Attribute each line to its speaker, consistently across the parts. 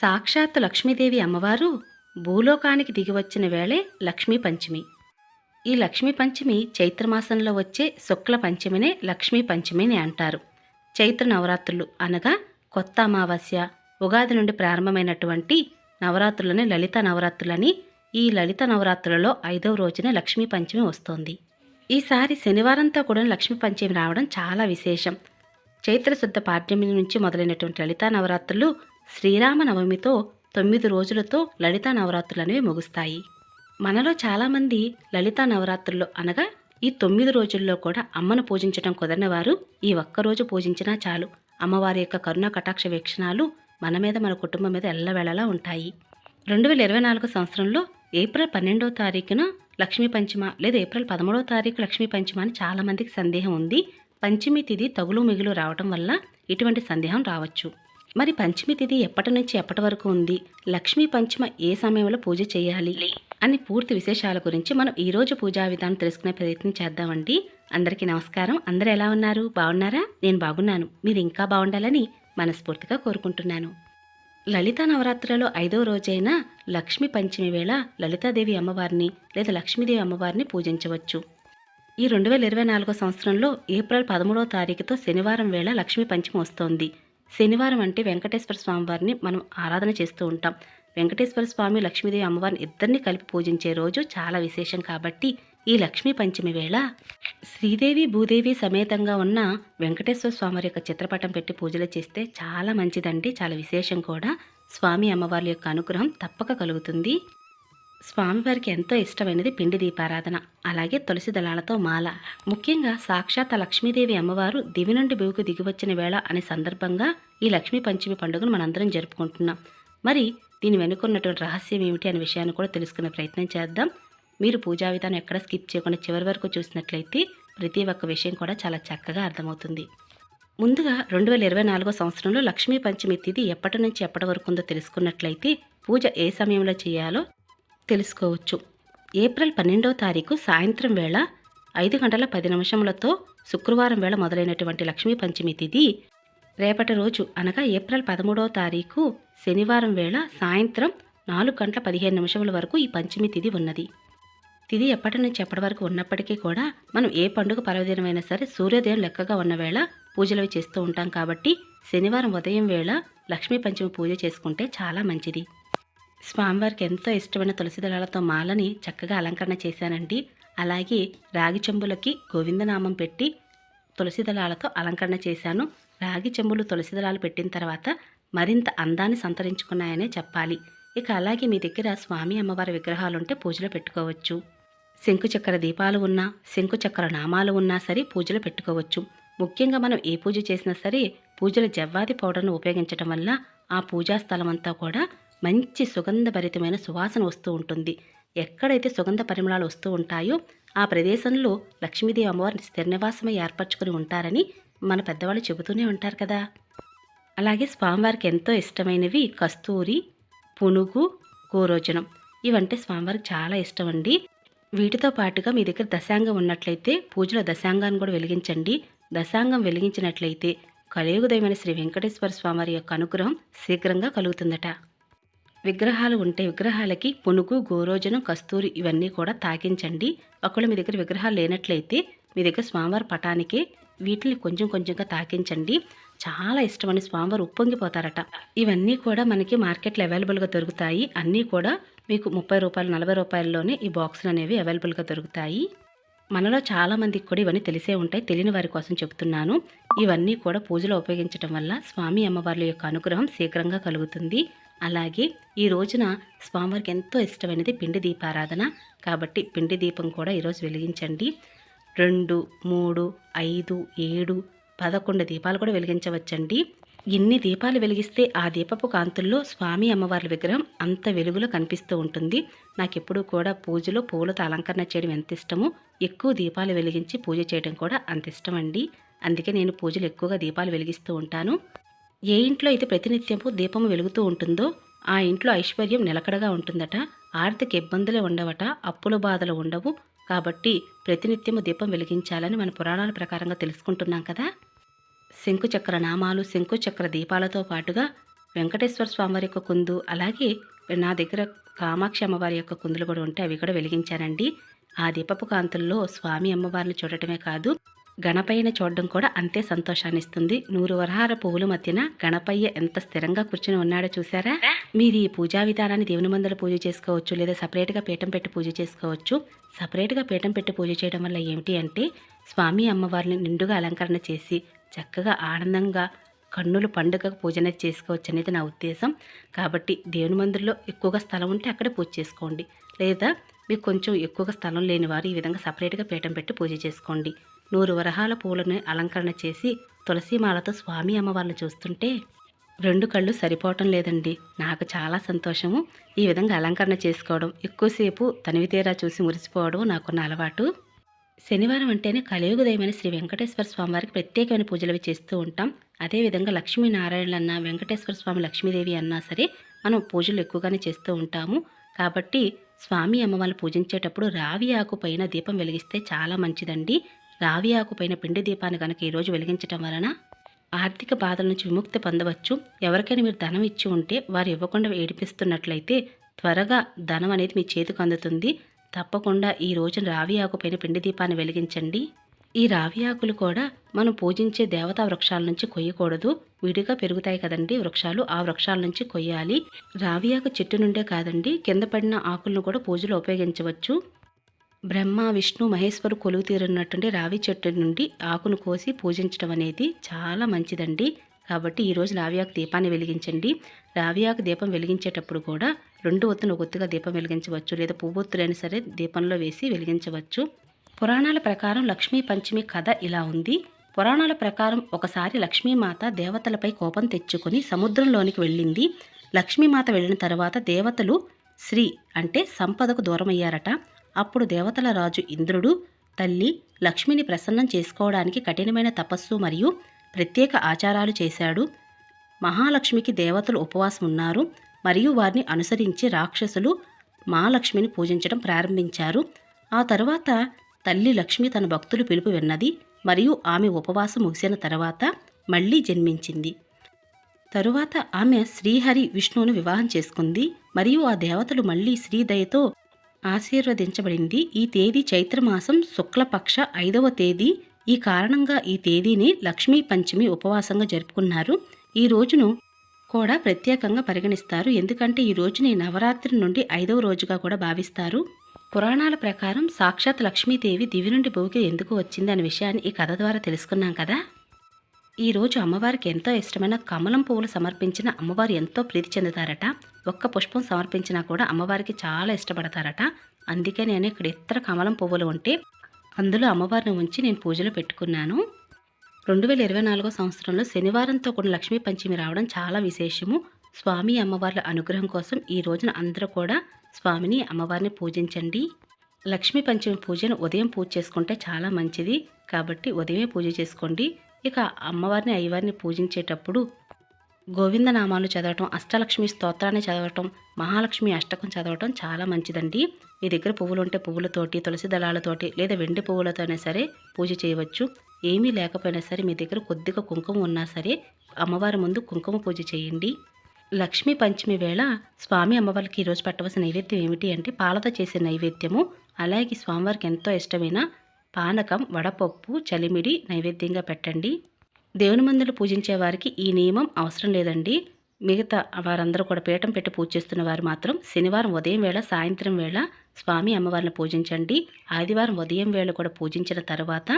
Speaker 1: సాక్షాత్తు లక్ష్మీదేవి అమ్మవారు భూలోకానికి దిగివచ్చిన వేళే లక్ష్మీ పంచమి. ఈ లక్ష్మీ పంచమి చైత్రమాసంలో వచ్చే శుక్ల పంచమినే లక్ష్మీ పంచమి అని అంటారు. చైత్ర నవరాత్రులు అనగా కొత్త అమావాస్య ఉగాది నుండి ప్రారంభమైనటువంటి నవరాత్రులని లలిత నవరాత్రులని ఈ లలిత నవరాత్రులలో ఐదవ రోజున లక్ష్మీ పంచమి వస్తోంది. ఈసారి శనివారంతో కూడా లక్ష్మీ పంచమి రావడం చాలా విశేషం. చైత్ర శుద్ధ పాడ్యమి నుంచి మొదలైనటువంటి లలితా నవరాత్రులు శ్రీరామ నవమితో తొమ్మిది రోజులతో లలితా నవరాత్రులు అనేవి ముగుస్తాయి. మనలో చాలామంది లలితా నవరాత్రుల్లో అనగా ఈ తొమ్మిది రోజుల్లో కూడా అమ్మను పూజించడం కుదరని వారు ఈ ఒక్కరోజు పూజించినా చాలు. అమ్మవారి యొక్క కరుణ కటాక్ష వీక్షణాలు మన మీద మన కుటుంబం మీద ఎల్లవేళలా ఉంటాయి. రెండు వేల ఇరవై నాలుగు సంవత్సరంలో ఏప్రిల్ పన్నెండో తారీఖున లక్ష్మీ పంచమ లేదా ఏప్రిల్ పదమూడవ తారీఖు లక్ష్మీ పంచమ అని చాలామందికి సందేహం ఉంది. పంచమి తిది తగులు మిగులు రావటం వల్ల ఇటువంటి సందేహం రావచ్చు. మరి పంచమి తిథి ఎప్పటి నుంచి ఎప్పటి వరకు ఉంది? లక్ష్మీ పంచమ ఏ సమయంలో పూజ చేయాలి? అని పూర్తి విశేషాల గురించి మనం ఈరోజు పూజా విధానం తెలుసుకునే ప్రయత్నం చేద్దామండి. అందరికీ నమస్కారం. అందరు ఎలా ఉన్నారు? బాగున్నారా? నేను బాగున్నాను. మీరు ఇంకా బాగుండాలని మనస్ఫూర్తిగా కోరుకుంటున్నాను. లలిత నవరాత్రులలో ఐదో రోజైన లక్ష్మీ పంచమి వేళ లలితాదేవి అమ్మవారిని లేదా లక్ష్మీదేవి అమ్మవారిని పూజించవచ్చు. ఈ రెండు వేల ఇరవై నాలుగో సంవత్సరంలో ఏప్రిల్ పదమూడవ తారీఖుతో శనివారం వేళ లక్ష్మీ పంచమి వస్తోంది. శనివారం అంటే వెంకటేశ్వర స్వామివారిని మనం ఆరాధన చేస్తూ ఉంటాం. వెంకటేశ్వర స్వామి లక్ష్మీదేవి అమ్మవారిని ఇద్దరిని కలిపి పూజించే రోజు చాలా విశేషం కాబట్టి ఈ లక్ష్మీ పంచమి వేళ శ్రీదేవి భూదేవి సమేతంగా ఉన్న వెంకటేశ్వర స్వామి యొక్క చిత్రపటం పెట్టి పూజలు చేస్తే చాలా మంచిదండి. చాలా విశేషం కూడా. స్వామి అమ్మవారి యొక్క అనుగ్రహం తప్పక కలుగుతుంది. స్వామివారికి ఎంతో ఇష్టమైనది పిండి దీపారాధన అలాగే తులసి దళాలతో మాల. ముఖ్యంగా సాక్షాత్ లక్ష్మీదేవి అమ్మవారు దివి నుండి బిగుకు దిగివచ్చిన వేళ అనే సందర్భంగా ఈ లక్ష్మీ పంచమి పండుగను మనందరం జరుపుకుంటున్నాం. మరి దీని వెనుకున్నటువంటి రహస్యం ఏమిటి అనే విషయాన్ని కూడా తెలుసుకునే ప్రయత్నం చేద్దాం. మీరు పూజా విధానం ఎక్కడ స్కిప్ చేయకుండా చివరి వరకు చూసినట్లయితే ప్రతి ఒక్క విషయం కూడా చాలా చక్కగా అర్థమవుతుంది. ముందుగా రెండు వేల ఇరవై నాలుగో సంవత్సరంలో లక్ష్మీ పంచమి తిథి ఎప్పటి నుంచి ఎప్పటి వరకు ఉందో తెలుసుకున్నట్లయితే పూజ ఏ సమయంలో చేయాలో తెలుసుకోవచ్చు. ఏప్రిల్ పన్నెండవ తారీఖు సాయంత్రం వేళ ఐదు గంటల పది నిమిషములతో శుక్రవారం వేళ మొదలైనటువంటి లక్ష్మీ పంచమి తిథి రేపటి రోజు అనగా ఏప్రిల్ పదమూడవ తారీఖు శనివారం వేళ సాయంత్రం నాలుగు గంటల పదిహేను నిమిషముల వరకు ఈ పంచమి తిథి ఉన్నది. తిథి ఎప్పటి నుంచి ఎప్పటి వరకు ఉన్నప్పటికీ కూడా మనం ఏ పండుగ పర్వదినమైనా సరే సూర్యోదయం లెక్కగా ఉన్న వేళ పూజలు అవి చేస్తూ ఉంటాం కాబట్టి శనివారం ఉదయం వేళ లక్ష్మీ పంచమి పూజ చేసుకుంటే చాలా మంచిది. స్వామివారికి ఎంతో ఇష్టమైన తులసి దళాలతో మాలని చక్కగా అలంకరణ చేశానండి. అలాగే రాగి చెంబులకి గోవిందనామం పెట్టి తులసి దళాలతో అలంకరణ చేశాను. రాగి చెంబులు తులసి దళాలు పెట్టిన తర్వాత మరింత అందాన్ని సంతరించుకున్నాయనే చెప్పాలి. ఇక అలాగే మీ దగ్గర స్వామి అమ్మవారి విగ్రహాలుంటే పూజలో పెట్టుకోవచ్చు. శంకుచక్ర దీపాలు ఉన్నా శంకుచక్ర నామాలు ఉన్నా సరే పూజలు పెట్టుకోవచ్చు. ముఖ్యంగా మనం ఏ పూజ చేసినా సరే పూజల జవ్వాది పౌడర్ను ఉపయోగించడం వల్ల ఆ పూజా స్థలం అంతా కూడా మంచి సుగంధభరితమైన సువాసన వస్తూ ఉంటుంది. ఎక్కడైతే సుగంధ పరిమళాలు వస్తూ ఉంటాయో ఆ ప్రదేశంలో లక్ష్మీదేవి అమ్మవారిని స్థిరనివాసమై ఏర్పరచుకుని ఉంటారని మన పెద్దవాళ్ళు చెబుతూనే ఉంటారు కదా! అలాగే స్వామివారికి ఎంతో ఇష్టమైనవి కస్తూరి పునుగు గోరోజనం. ఇవంటే స్వామివారికి చాలా ఇష్టం అండి వీటితో పాటుగా మీ దగ్గర దశాంగం ఉన్నట్లయితే పూజలో దశాంగాన్ని కూడా వెలిగించండి. దశాంగం వెలిగించినట్లయితే కలియుగుదయమైన శ్రీ వెంకటేశ్వర స్వామివారి యొక్క అనుగ్రహం శీఘ్రంగా కలుగుతుందట. విగ్రహాలు ఉంటే విగ్రహాలకి పునుగు గోరోజనం కస్తూరి ఇవన్నీ కూడా తాకించండి ఒకవేళ మీ దగ్గర విగ్రహాలు లేనట్లయితే మీ దగ్గర స్వామివారి పటానికి వీటిని కొంచెం కొంచెంగా తాకించండి చాలా ఇష్టమని స్వామివారు ఉప్పొంగిపోతారట. ఇవన్నీ కూడా మనకి మార్కెట్లో అవైలబుల్గా దొరుకుతాయి. అన్నీ కూడా మీకు ముప్పై రూపాయలు నలభై రూపాయల్లోనే ఈ బాక్సులు అనేవి అవైలబుల్గా దొరుకుతాయి. మనలో చాలా మందికి కూడా ఇవన్నీ తెలిసే ఉంటాయి. తెలియని వారి కోసం చెప్తున్నాను. ఇవన్నీ కూడా పూజలో ఉపయోగించడం వల్ల స్వామి అమ్మవార్ల యొక్క అనుగ్రహం శీఘ్రంగా కలుగుతుంది. అలాగే ఈ రోజున స్వామివారికి ఎంతో ఇష్టమైనది పిండి దీపారాధన. కాబట్టి పిండి దీపం కూడా ఈరోజు వెలిగించండి. రెండు మూడు ఐదు ఏడు పదకొండు దీపాలు కూడా వెలిగించవచ్చండి. ఇన్ని దీపాలు వెలిగిస్తే ఆ దీపపు కాంతుల్లో స్వామి అమ్మవార్ల విగ్రహం అంత వెలుగులో కనిపిస్తూ ఉంటుంది. నాకు ఎప్పుడూ కూడా పూజలో పూలతో అలంకరణ చేయడం ఎంత ఇష్టమో ఎక్కువ దీపాలు వెలిగించి పూజ చేయడం కూడా అంత ఇష్టం అండి అందుకే నేను పూజలు ఎక్కువగా దీపాలు వెలిగిస్తూ ఉంటాను. ఏ ఇంట్లో అయితే ప్రతినిత్యము దీపము వెలుగుతూ ఉంటుందో ఆ ఇంట్లో ఐశ్వర్యం నిలకడగా ఉంటుందట. ఆర్థిక ఇబ్బందులే ఉండవట అప్పుల బాధలు ఉండవు. కాబట్టి ప్రతినిత్యము దీపం వెలిగించాలని మన పురాణాల ప్రకారంగా తెలుసుకుంటున్నాం కదా. శంకుచక్ర నామాలు శంకుచక్ర దీపాలతో పాటుగా వెంకటేశ్వర స్వామివారి యొక్క కుందు అలాగే నా దగ్గర కామాక్షి అమ్మవారి యొక్క కుందులు కూడా ఉంటే అవి కూడా వెలిగించానండి. ఆ దీపపు కాంతుల్లో స్వామి అమ్మవారిని చూడటమే కాదు గణపయ్యని చూడడం కూడా అంతే సంతోషాన్ని ఇస్తుంది నూరు వరహార పువ్వుల మధ్యన గణపయ్య ఎంత స్థిరంగా కూర్చుని ఉన్నాడో చూసారా? మీరు ఈ పూజా విధానాన్ని దేవుని మందుల పూజ చేసుకోవచ్చు లేదా సపరేట్గా పీఠం పెట్టి పూజ చేసుకోవచ్చు. సపరేట్గా పీఠం పెట్టి పూజ చేయడం వల్ల ఏమిటి అంటే స్వామి అమ్మవారిని నిండుగా అలంకరణ చేసి చక్కగా ఆనందంగా కన్నులు పండుగ పూజన చేసుకోవచ్చు అనేది నా ఉద్దేశం. కాబట్టి దేవుని మందిరంలో ఎక్కువగా స్థలం ఉంటే అక్కడే పూజ చేసుకోండి. లేదా మీకు కొంచెం ఎక్కువగా స్థలం లేని వారు ఈ విధంగా సపరేట్గా పీఠం పెట్టి పూజ చేసుకోండి. నూరు వరహాల పూలను అలంకరణ చేసి తులసిమాలతో స్వామి అమ్మవారిని చూస్తుంటే రెండు కళ్ళు సరిపోవటం లేదండి. నాకు చాలా సంతోషము. ఈ విధంగా అలంకరణ చేసుకోవడం ఎక్కువసేపు తనివితేరా చూసి మురిసిపోవడం నాకున్న అలవాటు. శనివారం అంటేనే కలియుగదయమైన శ్రీ వెంకటేశ్వర స్వామి వారికి ప్రత్యేకమైన పూజలు చేస్తూ ఉంటాం. అదేవిధంగా లక్ష్మీనారాయణలు అన్న వెంకటేశ్వర స్వామి లక్ష్మీదేవి అన్నా సరే మనం పూజలు ఎక్కువగానే చేస్తూ ఉంటాము. కాబట్టి స్వామి అమ్మవారిని పూజించేటప్పుడు రావి ఆకు పైన దీపం వెలిగిస్తే చాలా మంచిదండి. రావి ఆకుపైన పిండి దీపాన్ని కనుక ఈరోజు వెలిగించటం వలన ఆర్థిక బాధల నుంచి విముక్తి పొందవచ్చు. ఎవరికైనా మీరు ధనం ఇచ్చి ఉంటే వారు ఇవ్వకుండా ఏడిపిస్తున్నట్లయితే త్వరగా ధనం అనేది మీ చేతికి అందుతుంది. తప్పకుండా ఈ రోజున రావి ఆకుపైన పిండి దీపాన్ని వెలిగించండి. ఈ రావి ఆకులు కూడా మనం పూజించే దేవతా వృక్షాల నుంచి కొయ్యకూడదు. విడిగా పెరుగుతాయి కదండి వృక్షాలు ఆ వృక్షాల నుంచి కొయ్యాలి. రావి ఆకు చెట్టు నుండే కాదండి కింద పడిన ఆకులను కూడా పూజలో ఉపయోగించవచ్చు. బ్రహ్మ విష్ణు మహేశ్వరు కొలువు తీరున్నటువంటి రావి చెట్టు నుండి ఆకును కోసి పూజించడం అనేది చాలా మంచిదండి. కాబట్టి ఈరోజు రావియాకు దీపాన్ని వెలిగించండి. రావియాకు దీపం వెలిగించేటప్పుడు కూడా రెండు ఒత్తును ఒత్తుగా దీపం వెలిగించవచ్చు లేదా పువ్వొత్తులైనా సరే దీపంలో వేసి వెలిగించవచ్చు. పురాణాల ప్రకారం లక్ష్మీ పంచమి కథ ఇలా ఉంది. పురాణాల ప్రకారం ఒకసారి లక్ష్మీమాత దేవతలపై కోపం తెచ్చుకొని సముద్రంలోనికి వెళ్ళింది. లక్ష్మీమాత వెళ్ళిన తర్వాత దేవతలు శ్రీ అంటే సంపదకు దూరమయ్యారట. అప్పుడు దేవతల రాజు ఇంద్రుడు తల్లి లక్ష్మిని ప్రసన్నం చేసుకోవడానికి కఠినమైన తపస్సు మరియు ప్రత్యేక ఆచారాలు చేశాడు. మహాలక్ష్మికి దేవతలు ఉపవాసం ఉన్నారు. మరియు వారిని అనుసరించి రాక్షసులు మహాలక్ష్మిని పూజించడం ప్రారంభించారు. ఆ తర్వాత తల్లి లక్ష్మి తన భక్తులు పిలుపు విన్నది మరియు ఆమె ఉపవాసం ముగిసిన తర్వాత మళ్ళీ జన్మించింది. తరువాత ఆమె శ్రీహరి విష్ణువును వివాహం చేసుకుంది. మరియు ఆ దేవతలు మళ్ళీ శ్రీదయతో ఆశీర్వదించబడింది. ఈ తేదీ చైత్రమాసం శుక్లపక్ష ఐదవ తేదీ. ఈ కారణంగా ఈ తేదీని లక్ష్మీ పంచమి ఉపవాసంగా జరుపుకున్నారు. ఈ రోజును కూడా ప్రత్యేకంగా పరిగణిస్తారు. ఎందుకంటే ఈ రోజుని నవరాత్రి నుండి ఐదవ రోజుగా కూడా భావిస్తారు. పురాణాల ప్రకారం సాక్షాత్ లక్ష్మీదేవి దివి నుండి భూమికి ఎందుకు వచ్చింది అనే విషయాన్ని ఈ కథ ద్వారా తెలుసుకున్నాం కదా. ఈ రోజు అమ్మవారికి ఎంతో ఇష్టమైన కమలం పువ్వులు సమర్పించిన అమ్మవారు ఎంతో ప్రీతి చెందుతారట. ఒక్క పుష్పం సమర్పించినా కూడా అమ్మవారికి చాలా ఇష్టపడతారట. అందుకే నేను ఇక్కడ ఇతర కమలం పువ్వులు ఉంటే అందులో అమ్మవారిని ఉంచి నేను పూజలు పెట్టుకున్నాను. రెండు వేల ఇరవై నాలుగో సంవత్సరంలో శనివారంతో కూడిన లక్ష్మీ పంచమి రావడం చాలా విశేషము. స్వామి అమ్మవార్ల అనుగ్రహం కోసం ఈ రోజున అందరూ కూడా స్వామిని అమ్మవారిని పూజించండి. లక్ష్మీ పంచమి పూజను ఉదయం పూజ చేసుకుంటే చాలా మంచిది. కాబట్టి ఉదయమే పూజ చేసుకోండి. ఇక అమ్మవారిని అయ్యవారిని పూజించేటప్పుడు గోవింద నామాలు చదవటం అష్టలక్ష్మి స్తోత్రాన్ని చదవటం మహాలక్ష్మి అష్టకం చదవటం చాలా మంచిదండి. మీ దగ్గర పువ్వులు ఉంటే పువ్వులతోటి తులసి దళాలతోటి లేదా వెండి పువ్వులతోనే సరే పూజ చేయవచ్చు. ఏమీ లేకపోయినా సరే మీ దగ్గర కొద్దిగా కుంకుమ ఉన్నా సరే అమ్మవారి ముందు కుంకుమ పూజ చేయండి. లక్ష్మీ పంచమి వేళ స్వామి అమ్మవారికి ఈరోజు పెట్టవలసిన నైవేద్యం ఏమిటి అంటే పాలతో చేసే నైవేద్యము. అలాగే స్వామివారికి ఎంతో ఇష్టమైన పానకం వడపప్పు చలిమిడి నైవేద్యంగా పెట్టండి. దేవుని మందులు పూజించే వారికి ఈ నియమం అవసరం లేదండి. మిగతా వారందరూ కూడా పీఠం పెట్టి పూజ చేస్తున్న వారు మాత్రం శనివారం ఉదయం వేళ సాయంత్రం వేళ స్వామి అమ్మవారిని పూజించండి. ఆదివారం ఉదయం వేళ కూడా పూజించిన తర్వాత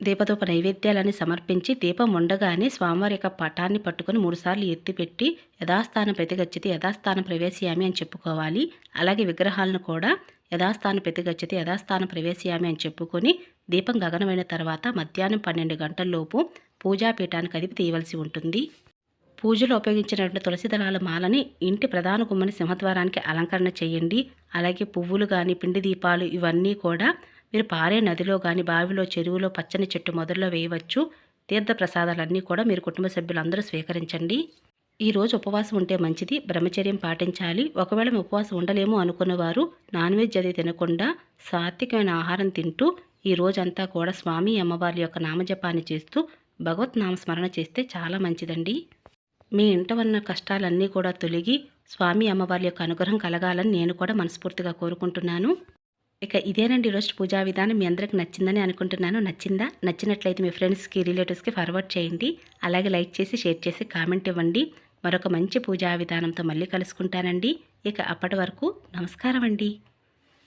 Speaker 1: దీపదూప నైవేద్యాలని సమర్పించి దీపం ఉండగానే స్వామివారి యొక్క పటాన్ని పట్టుకొని మూడుసార్లు ఎత్తిపెట్టి యథాస్థానం ప్రతిగచ్చితే యథాస్థానం ప్రవేశయామి అని చెప్పుకోవాలి. అలాగే విగ్రహాలను కూడా యథాస్థానం ప్రతిగచ్చితి యథాస్థానం ప్రవేశయామి అని చెప్పుకొని దీపం గగనమైన తర్వాత మధ్యాహ్నం పన్నెండు గంటల్లోపు పూజాపీఠానికి అదిపి తీయవలసి ఉంటుంది. పూజలో ఉపయోగించినటువంటి తులసి దళాల మాలని ఇంటి ప్రధాన గుమ్మని సింహద్వారానికి అలంకరణ చేయండి. అలాగే పువ్వులు కానీ పిండి దీపాలు ఇవన్నీ కూడా మీరు పారే నదిలో కానీ బావిలో చెరువులో పచ్చని చెట్టు మొదల్లో వేయవచ్చు. తీర్థ ప్రసాదాలన్నీ కూడా మీరు కుటుంబ సభ్యులందరూ స్వీకరించండి. ఈరోజు ఉపవాసం ఉంటే మంచిది. బ్రహ్మచర్యం పాటించాలి. ఒకవేళ ఉపవాసం ఉండలేము అనుకున్నవారు నాన్ వెజ్ అది తినకుండా సాత్వికమైన ఆహారం తింటూ ఈ రోజంతా కూడా స్వామి అమ్మవారి యొక్క నామజపాన్ని చేస్తూ భగవత్ నామస్మరణ చేస్తే చాలా మంచిదండి. మీ ఇంట ఉన్న కష్టాలన్నీ కూడా తొలగి స్వామి అమ్మవారి యొక్క అనుగ్రహం కలగాలని నేను కూడా మనస్ఫూర్తిగా కోరుకుంటున్నాను. ఇక ఇదేనండి ఈరోజు పూజా విధానం. మీ అందరికి నచ్చిందని అనుకుంటున్నాను. నచ్చిందా? నచ్చినట్లయితే మీ ఫ్రెండ్స్కి రిలేటివ్స్కి ఫార్వర్డ్ చేయండి. అలాగే లైక్ చేసి షేర్ చేసి కామెంట్ ఇవ్వండి. మరొక మంచి పూజా విధానంతో మళ్ళీ కలుసుకుంటానండి. ఇక అప్పటి వరకు నమస్కారం అండి